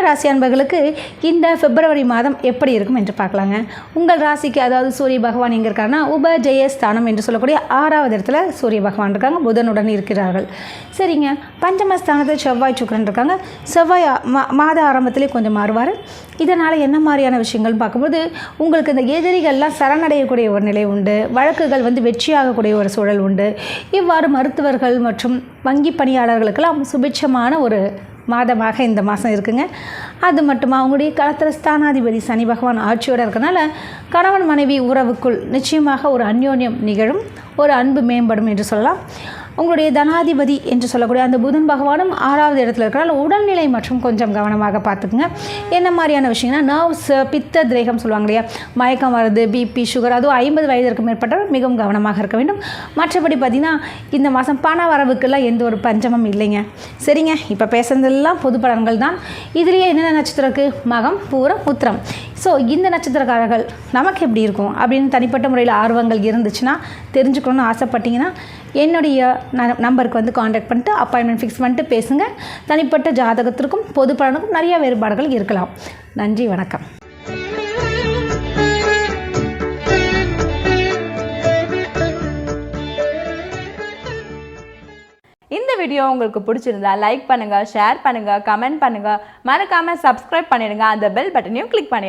சிம்ம ராசி அன்பர்களுக்கு இந்த பிப்ரவரி மாதம் எப்படி இருக்கும் என்று பார்க்கலாங்க. உங்கள் ராசிக்கு அதாவது சூரிய பகவான் எங்கே இருக்காருன்னா உப ஜெயஸ்தானம் என்று சொல்லக்கூடிய ஆறாவது இடத்துல சூரிய பகவான் இருக்காங்க புதனுடன் இருக்கிறார்கள். சரிங்க. பஞ்சமஸ்தானத்தில் செவ்வாய் சுக்கரன் இருக்காங்க. செவ்வாய் மா மாத ஆரம்பத்திலே கொஞ்சம் மாறுவார். இதனால் என்ன மாதிரியான விஷயங்கள் பார்க்கும்போது உங்களுக்கு இந்த எதிரிகள்லாம் சரணடையக்கூடிய ஒரு நிலை உண்டு. வழக்குகள் வந்து வெற்றியாகக்கூடிய ஒரு சூழல் உண்டு. இவ்வாறு மருத்துவர்கள் மற்றும் வங்கி பணியாளர்களுக்கெல்லாம் சுபிட்சமான ஒரு மாதமாக இந்த மாதம் இருக்குங்க. அது மட்டுமா அவங்களுடைய களத்தில் ஸ்தானாதிபதி சனி பகவான் ஆட்சியோடு இருக்கனால கணவன் மனைவி உறவுக்குள் நிச்சயமாக ஒரு அந்யோன்யம் நிகழும். ஒரு அன்பு மேம்படும் என்று சொல்லலாம். உங்களுடைய தனாதிபதி என்று சொல்லக்கூடிய அந்த புதன் பகவானும் ஆறாவது இடத்துல இருக்கிறால் உடல்நிலை மற்றும் கொஞ்சம் கவனமாக பார்த்துக்குங்க. என்ன மாதிரியான விஷயம்னா நர்வ்ஸ் பித்த திரேகம் சொல்லுவாங்க இல்லையா? மயக்கம் வருது பிபி சுகர் அதுவும் ஐம்பது வயதிற்கு மேற்பட்டவர் மிகவும் கவனமாக இருக்க வேண்டும். மற்றபடி பார்த்திங்கன்னா இந்த மாதம் பண வரவுக்கெல்லாம் எந்த ஒரு பஞ்சமும் இல்லைங்க. சரிங்க இப்போ பேசுனதெல்லாம் பொது பலன்கள் தான். இதுலேயே என்னென்ன நட்சத்திரம் இருக்குது மகம் பூரம் உத்திரம். ஸோ இந்த நட்சத்திரக்காரர்கள் நமக்கு எப்படி இருக்கும்? அப்படின்னு தனிப்பட்ட முறையில் ஆர்வங்கள் இருந்துச்சுன்னா தெரிஞ்சுக்கணும்னு ஆசைப்பட்டீங்கன்னா என்னுடைய நம்பருக்கு வந்து காண்டாக்ட் பண்ணிட்டு அப்பாயின்மெண்ட் ஃபிக்ஸ் பண்ணிட்டு பேசுங்க. தனிப்பட்ட ஜாதகத்திற்கும் பொது பலனுக்கும் நிறைய வேறுபாடுகள் இருக்கலாம். நன்றி வணக்கம். இந்த வீடியோ உங்களுக்கு பிடிச்சிருந்தா லைக் பண்ணுங்க ஷேர் பண்ணுங்க கமெண்ட் பண்ணுங்க. மறக்காமல் சப்ஸ்கிரைப் பண்ணிடுங்க. அந்த பெல் பட்டனையும் கிளிக் பண்ணிடுங்க.